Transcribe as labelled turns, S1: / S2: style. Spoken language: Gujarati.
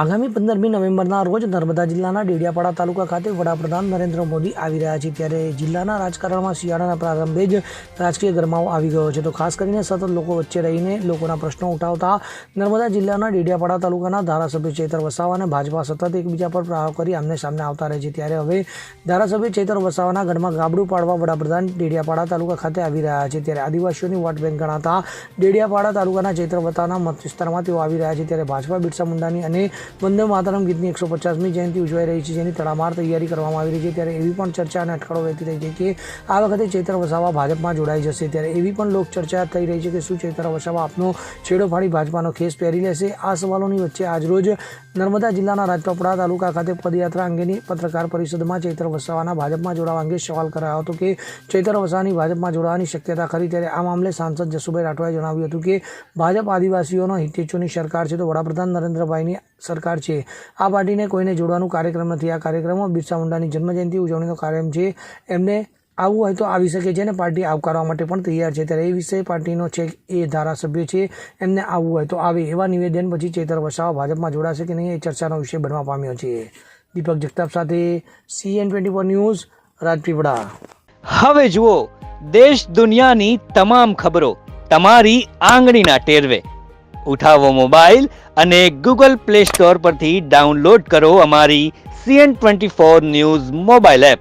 S1: આગામી પંદરમી નવેમ્બરના રોજ નર્મદા જિલ્લાના ડેડિયાપાડા તાલુકા ખાતે વડાપ્રધાન નરેન્દ્ર મોદી આવી રહ્યા છે. ત્યારે જિલ્લાના રાજકારણમાં શિયાળાના પ્રારંભે જ રાજકીય ગરમાવો આવી ગયો છે. તો ખાસ કરીને સતત લોકો વચ્ચે રહીને લોકોના પ્રશ્નો ઉઠાવતા નર્મદા જિલ્લાના ડેડિયાપાડા તાલુકાના ધારાસભ્ય ચેતર વસાવા અને ભાજપા સતત એકબીજા પર પ્રહારો કરી આમને સામને આવતા રહે છે. ત્યારે હવે ધારાસભ્ય ચેતર વસાવાના ઘરમાં ગાબડું પાડવા વડાપ્રધાન ડેડિયાપાડા તાલુકા ખાતે આવી રહ્યા છે. ત્યારે આદિવાસીઓની વોટ બેંક ગણાતા ડેડિયાપાડા તાલુકાના ચેતર વતાના મત વિસ્તારમાં તેઓ આવી રહ્યા છે. ત્યારે ભાજપા બિરસા મુંડાની અને વંદે માતરમ ગીતની એકસો પચાસમી જયંતિ ઉજવાઈ રહી છે, જેની તડામાર તૈયારી કરવામાં આવી રહી છે. ત્યારે એવી પણ ચર્ચા અને અટકળો રહેતી રહી છે કે આ વખતે ચૈત્ર વસાવા ભાજપમાં જોડાઈ જશે. ત્યારે એવી પણ લોક ચર્ચા થઈ રહી છે કે શું ચૈત્ર વસાવા આપનો છેડો ફાડી ભાજપાનો ખેસ પહેરી લેશે? આ સવાલોની વચ્ચે આજરોજ નર્મદા જિલ્લાના રાજપપડા તાલુકા ખાતે પદયાત્રા અંગેની પત્રકાર પરિષદમાં ચૈત્ર વસાવાના ભાજપમાં જોડાવા અંગે સવાલ કરાયો હતો કે ચૈત્ર વસાવાની ભાજપમાં જોડાવાની શક્યતા ખરી ત્યારે આ મામલે સાંસદ જસુભાઈ રાઠવાએ જણાવ્યું હતું કે ભાજપ આદિવાસીઓનો હિતેચ્છોની સરકાર છે તો વડાપ્રધાન નરેન્દ્રભાઈની સરકાર છે. આ પાર્ટીને કોઈને જોડવાનું કાર્યક્રમ નથી. આ કાર્યક્રમમાં બિરસા મુંડાની જન્મજયંતિ ઉજવણીનો કાર્યક્રમ છે. એમને આવવું હોય તો આવી શકે છે અને પાર્ટી આવકારવા માટે પણ તૈયાર છે. ત્યારે એ વિષય પાર્ટીનો છે એ ધારાસભ્ય છે. એમને આવવું હોય તો આવે એવા નિવેદન પછી ચેતર વસાવા ભાજપમાં જોડાશે કે નહીં એ ચર્ચાનો વિષય બનવા પામ્યો છે. દીપક જગતાપ સાથે CN twenty four news, Rajpipla.
S2: હવે જુઓ, દેશ દુનિયાની તમામ ખબરો તમારી આંગળીના ટેરવે. ઉઠાવો મોબાઈલ અને ગૂગલ પ્લે સ્ટોર પરથી ડાઉનલોડ કરો અમારી CN twenty four news mobile app.